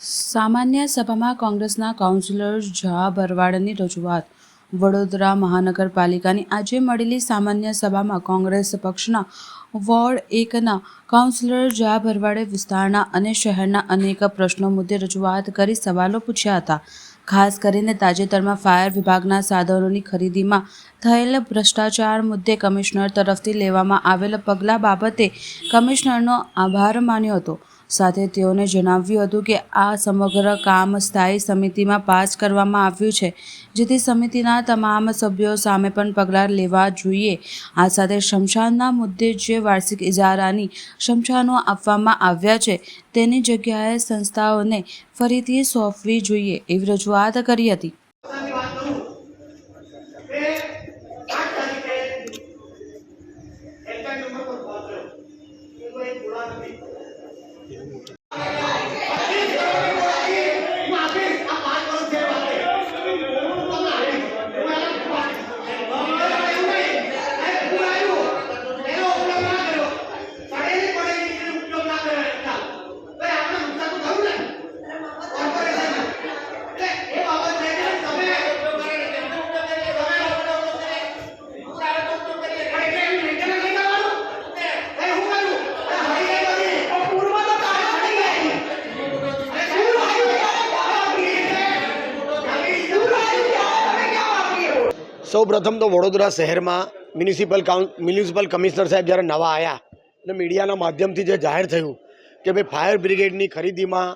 સામાન્ય સભામાં કોંગ્રેસના કાઉન્સિલર ઝા ભરવાડની રજૂઆત. વડોદરા મહાનગરપાલિકાની આજે મળેલી સામાન્ય સભામાં કોંગ્રેસ પક્ષના વોર્ડ એકના કાઉન્સિલર ઝા ભરવાડે વિસ્તારના અને શહેરના અનેક પ્રશ્નો મુદ્દે રજૂઆત કરી સવાલો પૂછ્યા હતા. ખાસ કરીને તાજેતરમાં ફાયર વિભાગના સાધનોની ખરીદીમાં થયેલ ભ્રષ્ટાચાર મુદ્દે કમિશનર તરફથી લેવામાં આવેલ પગલાં બાબતે કમિશનરનો આભાર માન્યો હતો. સાથે તેઓને જણાવ્યું હતું કે આ સમગ્ર કામ સ્થાયી સમિતિમાં પાસ કરવામાં આવ્યું છે, જેથી સમિતિના તમામ સભ્યો સામે પણ પગલાં લેવા જોઈએ. આ સાથે શમશાનના મુદ્દે જે વાર્ષિક ઇજારાની શમશાનો આપવામાં આવ્યા છે, તેની જગ્યાએ સંસ્થાઓને ફરીથી સોંપવી જોઈએ એવી રજૂઆત કરી હતી ની વાત કરું કે આઠ તારીખે હેલ્પલાઇન નંબર પર કોલ કર્યો એ કોઈ ગોળા નથી હું આપીશ આ પાંચ વર્ષ છે વાતે હું તમને આપીશ હું એના હું આપીશ. એવું નહીં. એ હું આવ્યું. એનો ઉપયોગ ના કર્યો. પડેલી પડેલી ચીજનો ઉપયોગ ના કર્યો એકદમ. તો એ આપણે નુકસાન તો થયું ને કોર્પોરેશનને. એટલે એ બાબત છે કે તમે સૌ પ્રથમ તો વડોદરા શહેરમાં મ્યુનિસિપલ કાઉન મ્યુનિસિપલ કમિશનર સાહેબ જ્યારે નવા આવ્યા અને મીડિયાના માધ્યમથી જે જાહેર થયું કે ભાઈ ફાયર બ્રિગેડની ખરીદીમાં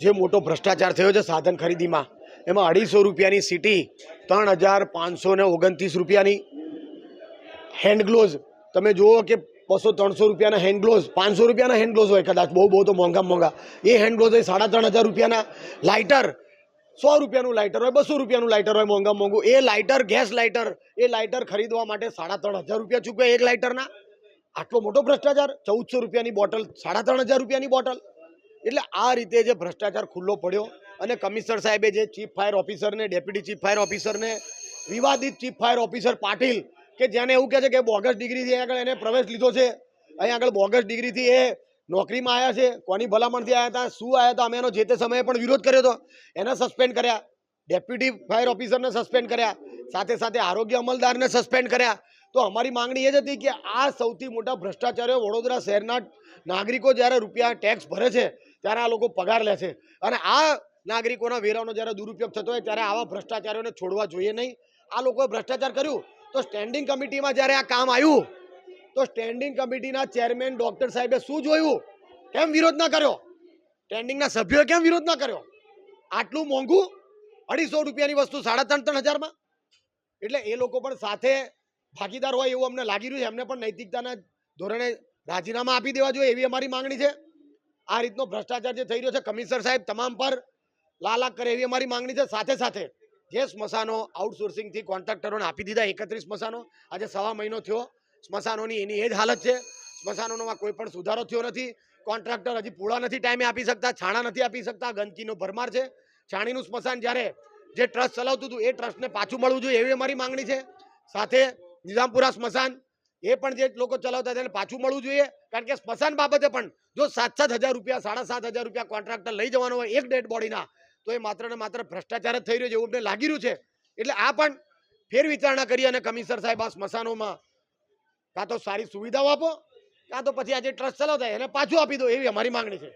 જે મોટો ભ્રષ્ટાચાર થયો છે સાધન ખરીદીમાં, એમાં અઢીસો રૂપિયાની સિટી, ત્રણ હજાર પાંચસો ને ઓગણત્રીસ રૂપિયાની હેન્ડ ગ્લોવ્સ તમે જુઓ કે બસો ત્રણસો રૂપિયાના હેન્ડ ગ્લોવ્સ પાંચસો રૂપિયાના હેન્ડ ગ્લોવ્સ હોય કદાચ, બહુ બહુ તો મોંઘા મોંઘા. એ હેન્ડ ગ્લોવ્સ હોય સાડા ત્રણ હજાર રૂપિયાના લાઇટર સો રૂપિયાનું લાઇટર હોય, બસો રૂપિયાનું લાઇટર હોય, મોંઘા મોંઘું. એ લાઇટર ગેસ લાઇટર એ લાઇટર ખરીદવા માટે સાડા ત્રણ હજાર રૂપિયા ચૂકવે એક લાઇટરના આટલો મોટો ભ્રષ્ટાચાર? ચૌદસો રૂપિયાની બોટલ, સાડા ત્રણ હજાર રૂપિયાની બોટલ. એટલે આ રીતે જે ભ્રષ્ટાચાર ખુલ્લો પડ્યો અને કમિશનર સાહેબે જે ચીફ ફાયર ઓફિસરને, ડેપ્યુટી ચીફ ફાયર ઓફિસરને, વિવાદિત ચીફ ફાયર ઓફિસર પાટીલ, કે જેને એવું કહે છે કે બોગસ ડિગ્રીથી આગળ એને પ્રવેશ લીધો છે અહીં આગળ બોગસ ડિગ્રીથી એ નોકરીમાં આવ્યા છે, કોની ભલામણથી આવ્યા હતા શું આવ્યા હતા અમે એનો જે તે સમયે પણ વિરોધ કર્યો હતો એને સસ્પેન્ડ કર્યા. ડેપ્યુટી ફાયર ઓફિસરને સસ્પેન્ડ કર્યા. સાથે સાથે આરોગ્ય અમલદારને સસ્પેન્ડ કર્યા. તો અમારી માંગણી એ જ હતી કે આ સૌથી મોટા ભ્રષ્ટાચારીઓ વડોદરા શહેરના નાગરિકો જ્યારે રૂપિયા ટેક્સ ભરે છે, ત્યારે આ લોકો પગાર લે છે. અને આ નાગરિકોના વેરાનો જ્યારે દુરુપયોગ થતો હોય, ત્યારે આવા ભ્રષ્ટાચારીઓને છોડવા જોઈએ નહીં. આ લોકોએ ભ્રષ્ટાચાર કર્યું. તો સ્ટેન્ડિંગ કમિટીમાં જ્યારે આ કામ આવ્યું તો સ્ટેન્ડિંગ કમિટીના ચેરમેન ડોક્ટર સાહેબે શું જોયું? કેમ વિરોધ ના કર્યો? સ્ટેન્ડિંગના સભ્યોએ કેમ વિરોધ ના કર્યો? આટલું મોંઘું અઢીસો રૂપિયાની વસ્તુ સાડા ત્રણ ત્રણ હજારમાં? એટલે એ લોકો પણ સાથે ભાગીદાર હોય એવું અમને લાગી રહ્યું છે. એમને પણ નૈતિકતાના ધોરણે રાજીનામા આપી દેવા જોઈએ એવી અમારી માંગણી છે. આ રીતનો ભ્રષ્ટાચાર જે થઈ રહ્યો છે, કમિશનર સાહેબ તમામ પર લાલાક કરે એવી અમારી માંગણી છે. સાથે સાથે જે સ્મશાનો આઉટસોર્સિંગથી કોન્ટ્રાક્ટરોને આપી દીધા એકત્રીસ સ્મશાનો. આજે સવા મહિનો થયો. સ્મશાનોની એની એ જ હાલત છે. સ્મશાનોમાં કોઈ પણ સુધારો થયો નથી. કોન્ટ્રાક્ટર હજી પૂળા નથી ટાઈમે આપી શકતા, છાણા નથી આપી શકતા, ગંદકીનો ભરમાર છે. છાણીનું સ્મશાન જ્યારે જે ટ્રસ્ટ ચલાવતું હતું એ ટ્રસ્ટને પાછું મળવું જોઈએ એવી અમારી માંગણી છે. સાથે નિઝામપુરા સ્મશાન એ પણ જે લોકો ચલાવતા તેને પાછું મળવું જોઈએ. કારણ કે સ્મશાન બાબતે પણ જો સાત સાત હજાર રૂપિયા, સાડા સાત હજાર રૂપિયા કોન્ટ્રાક્ટર લઈ જવાનો હોય એક ડેડ બોડીના, તો એ માત્ર ને માત્ર ભ્રષ્ટાચાર જ થઈ રહ્યો છે એવું અમને લાગી રહ્યું છે. એટલે આ પણ ફેર વિચારણા કરી અને કમિશનર સાહેબ આ સ્મશાનોમાં કાં તો સારી સુવિધાઓ આપો, કાં તો પછી આ જે ટ્રસ્ટ ચલાવતા એને પાછું આપી દો, એવી અમારી માંગણી છે.